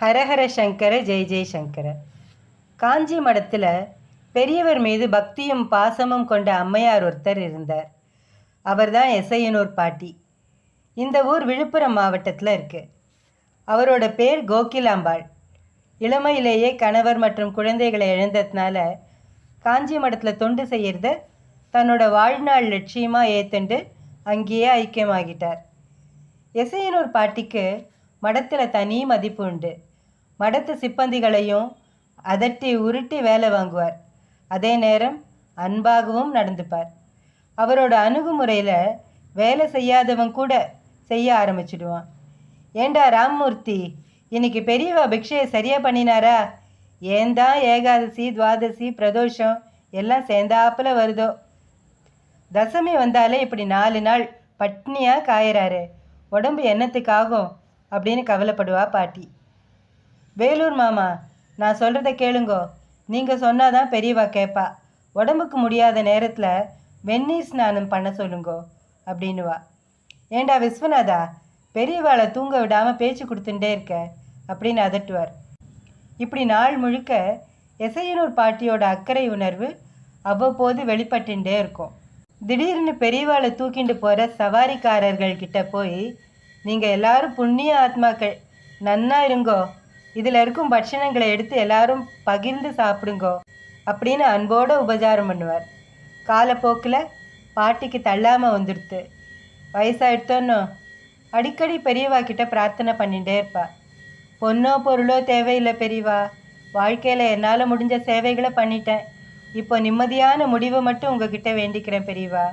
ஹரஹர சங்கர ஜெய் ஜெய் சங்கர. காஞ்சி மடத்தில் பெரியவர் மீது பக்தியும் பாசமும் கொண்ட அம்மையார் ஒருத்தர் இருந்தார். அவர்தான் எசையனூர் பாட்டி. இந்த ஊர் விழுப்புரம் மாவட்டத்தில் இருக்கு. அவரோட பேர் கோகிலாம்பாள். இளமையிலேயே கணவர் மற்றும் குழந்தைகளை இழந்ததுனால காஞ்சி மடத்தில் தொண்டு செய்யறத தன்னோட வாழ்நாள் லட்சியமாக ஏத்துண்டு அங்கேயே ஐக்கியமாகிட்டார். எசையனூர் பாட்டிக்கு மடத்தில் தனி மதிப்பு உண்டு. மடத்து சிப்பந்திகளையும் அதட்டி உருட்டி வேலை வாங்குவார். அதே நேரம் அன்பாகவும் நடந்துப்பார். அவரோட அணுகுமுறையில் வேலை செய்யாதவன் கூட செய்ய ஆரம்பிச்சிடுவான். ஏண்டா ராம்மூர்த்தி இன்னைக்கு பெரியவா பிக்ஷையை சரியாக பண்ணினாரா? ஏன்தான் ஏகாதசி துவாதசி பிரதோஷம் எல்லாம் சேர்ந்தாப்புல வருதோ? தசமி வந்தாலே இப்படி நாலு நாள் பட்னியாக காயறாரு. உடம்பு என்னத்துக்காகும் அப்படின்னு கவலைப்படுவா பாட்டி. வேலூர் மாமா நான் சொல்கிறத கேளுங்கோ. நீங்கள் சொன்னாதான் பெரியவா கேட்பா உடம்புக்கு முடியாத நேரத்தில் வெந்நீர் ஸ்நானம் பண்ண சொல்லுங்கோ அப்படின்னுவா. ஏண்டா விஸ்வநாதா பெரியவாளை தூங்க விடாமல் பேச்சு கொடுத்துட்டே இருக்க அப்படின்னு அதட்டுவார். இப்படி நாள் முழுக்க எசையனூர் பாட்டியோட அக்கறை உணர்வு அவ்வப்போது வெளிப்பட்டுட்டே இருக்கும். திடீர்னு பெரியவாளை தூக்கிண்டு போகிற சவாரிக்காரர்கள் கிட்ட போய் நீங்கள் எல்லாரும் புண்ணிய ஆத்மாக்கள் நன்னா இருங்கோ இதில் இருக்கும் பட்சணங்களை எடுத்து எல்லாரும் பகிர்ந்து சாப்பிடுங்கோ அப்படின்னு அன்போடு உபச்சாரம் பண்ணுவார். காலப்போக்கில் பாட்டிக்கு தள்ளாமல் வந்துடுத்து. வயசாயிடுத்தோன்னோ அடிக்கடி பெரியவா கிட்ட பிரார்த்தனை பண்ணிகிட்டே இருப்பா. பொண்ணோ பொருளோ தேவையில்லை பெரியவா. வாழ்க்கையில் என்னால் முடிஞ்ச சேவைகளை பண்ணிட்டேன். இப்போ நிம்மதியான முடிவை மட்டும் உங்ககிட்ட வேண்டிக்கிறேன் பெரியவா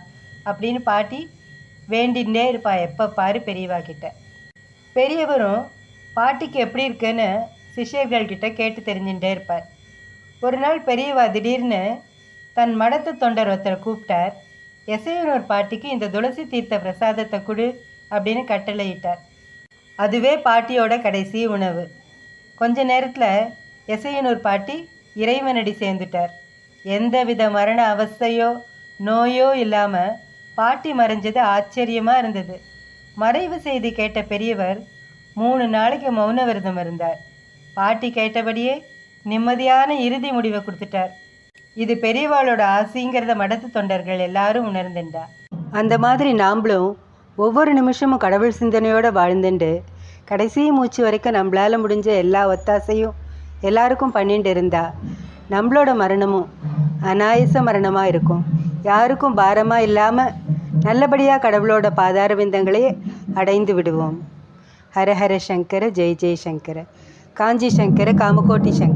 அப்படின்னு பாட்டி வேண்டிகிட்டே இருப்பா எப்போ பாரு பெரியவா கிட்ட. பெரியவரும் பாட்டிக்கு எப்படி இருக்குன்னு சிஷ்யர்கள்கிட்ட கேட்டு தெரிஞ்சுட்டே இருப்பார். ஒரு நாள் பெரியவா திடீர்னு தன் மடத்து தொண்டர் ஒருத்தரை கூப்பிட்டார். எசையனூர் பாட்டிக்கு இந்த துளசி தீர்த்த பிரசாதத்தை கொடு அப்படின்னு கட்டளையிட்டார். அதுவே பாட்டியோட கடைசி உணவு. கொஞ்ச நேரத்தில் எசையனூர் பாட்டி இறைவனடி சேர்ந்துட்டார். எந்தவித மரண அவஸ்தையோ நோயோ இல்லாமல் பாட்டி மறைஞ்சது ஆச்சரியமாக இருந்தது. மறைவு செய்தி கேட்ட பெரியவர் மூணு நாளைக்கு மௌன விரதம் இருந்தார். பாட்டி கேட்டபடியே நிம்மதியான இறுதி முடிவை கொடுத்துட்டார். இது பெரியவாளோட ஆசைங்கிறத மடத்து தொண்டர்கள் எல்லாரும் உணர்ந்துண்டா. அந்த மாதிரி நாம்ளும் ஒவ்வொரு நிமிஷமும் கடவுள் சிந்தனையோட வாழ்ந்துண்டு. கடைசி மூச்சு வரைக்கும் நம்மளால முடிஞ்ச எல்லா ஒத்தாசையும் எல்லாருக்கும் பண்ணிட்டு இருந்தா. நம்மளோட மரணமும் அனாயச மரணமாக இருக்கும். யாருக்கும் பாரமாக இல்லாமல் நல்லபடியாக கடவுளோட பாதார விந்தங்களை அடைந்து விடுவோம். ஹர ஹர சங்கர ஜெய் ஜெய் சங்கர. காஞ்சி சங்கர் காமகோட்டி சங்கர்.